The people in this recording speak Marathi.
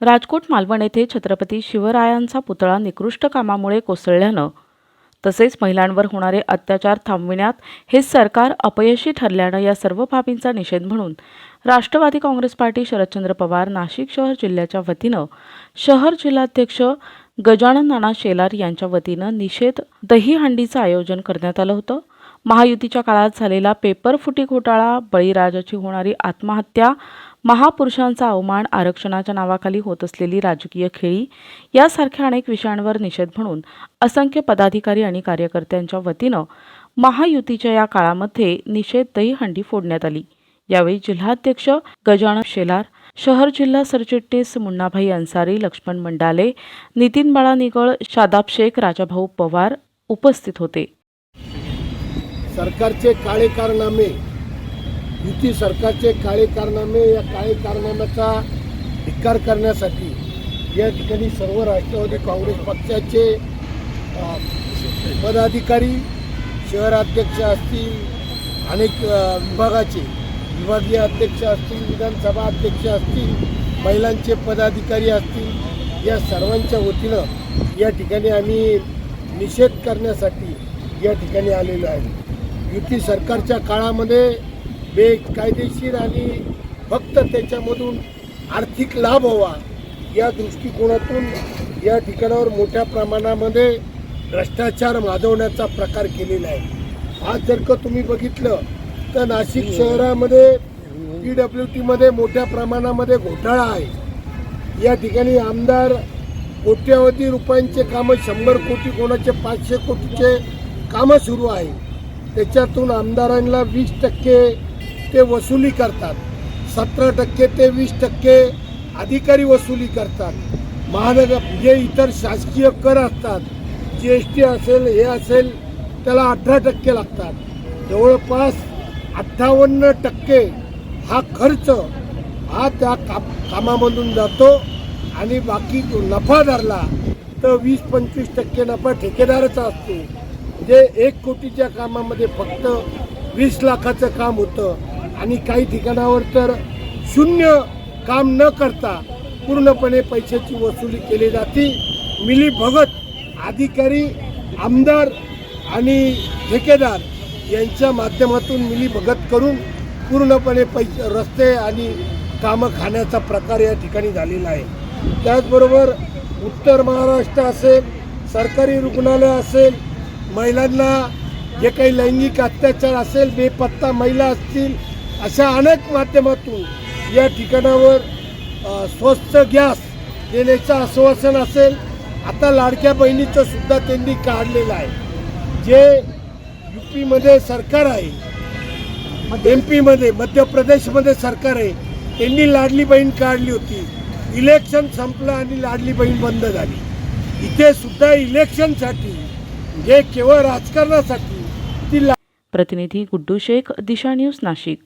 राजकोट मालवण येथे छत्रपती शिवरायांचा पुतळा निकृष्ट कामामुळे कोसळल्यानं तसेच महिलांवर होणारे अत्याचार थांबविण्यात हे सरकार अपयशी ठरल्यानं या सर्व बाबींचा निषेध म्हणून राष्ट्रवादी काँग्रेस पार्टी शरदचंद्र पवार नाशिक शहर जिल्ह्याच्या वतीनं शहर जिल्हाध्यक्ष गजानन नाना शेलार यांच्या वतीनं निषेध दहीहंडीचं आयोजन करण्यात आलं होतं. महायुतीच्या काळात झालेला पेपर फुटी घोटाळा बळीराजाची होणारी आत्महत्या महापुरुषांचा अवमान आरक्षणाच्या नावाखाली होत असलेली राजकीय खेळी यासारख्या अनेक विषयांवर निषेध म्हणून असंख्य पदाधिकारी आणि कार्यकर्त्यांच्या वतीनं महायुतीच्या या काळामध्ये निषेध दहीहंडी फोडण्यात आली. यावेळी जिल्हाध्यक्ष गजानन शेलार शहर जिल्हा सरचिटणीस मुन्नाभाई अन्सारी लक्ष्मण मंडाले नितीन बाळा निगळ शादाब शेख राजाभाऊ पवार उपस्थित होते. सरकारचे काळे कारनामे युती सरकारचे काळे कारनामे या काळे कारनाम्याचा धिक्कार करण्यासाठी या ठिकाणी सर्व राष्ट्रवादी काँग्रेस पक्षाचे पदाधिकारी शहराध्यक्ष असतील अनेक विभागाचे विभागीय अध्यक्ष असतील विधानसभा अध्यक्ष असतील महिलांचे पदाधिकारी असतील या सर्वांच्या वतीनं या ठिकाणी आम्ही निषेध करण्यासाठी या ठिकाणी आलेलो आहे. युती सरकारच्या काळामध्ये बेकायदेशीर आणि फक्त त्याच्यामधून आर्थिक लाभ व्हावा या दृष्टिकोनातून या ठिकाणावर मोठ्या प्रमाणामध्ये भ्रष्टाचार माजवण्याचा प्रकार केलेला आहे. आज जर का तुम्ही बघितलं तर नाशिक शहरामध्ये पी डब्ल्यू टीमध्ये मोठ्या प्रमाणामध्ये घोटाळा आहे. या ठिकाणी आमदार कोट्यावधी रुपयांचे कामं शंभर कोटी कोणाचे पाचशे कोटीचे कामं सुरू आहे. त्याच्यातून आमदारांना वीस टक्के ते वसुली करतात. सतरा टक्के ते वीस टक्के अधिकारी वसुली करतात. महानगर जे इतर शासकीय कर असतात जी एस टी असेल हे असेल त्याला अठरा टक्के लागतात. जवळपास अठ्ठावन्न टक्के हा खर्च हा त्या का कामामधून जातो आणि बाकी जो नफा धरला तर वीस पंचवीस टक्के नफा ठेकेदाराचा असतो. जे एक कोटीच्या कामामध्ये फक्त वीस लाखाचं काम होतं आणि काही ठिकाणावर तर शून्य काम न करता पूर्णपणे पैशाची वसुली केली जाते. मिली भगत अधिकारी आमदार आणि ठेकेदार यांच्या माध्यमातून मिली भगत करून पूर्णपणे पैसे रस्ते आणि कामं खाण्याचा प्रकार या ठिकाणी झालेला आहे. त्याचबरोबर उत्तर महाराष्ट्र असेल सरकारी रुग्णालय असेल महिलांना जे काही लैंगिक अत्याचार असेल बेपत्ता महिला असतील अशा अनेक माध्यमातून या ठिकाणावर स्वस्त गॅस देण्याचं आश्वासन असेल आता लाडक्या बहिणीचं सुद्धा त्यांनी काढलेलं आहे. जे यू पीमध्ये सरकार आहे एम पीमध्ये मध्य प्रदेशमध्ये सरकार आहे त्यांनी लाडली बहीण काढली होती. इलेक्शन संपलं आणि लाडली बहीण बंद झाली. इथे सुद्धा इलेक्शनसाठी जे केवळ राजकारणासाठी ती ला प्रतिनिधी गुड्डू शेख दिशा न्यूज नाशिक.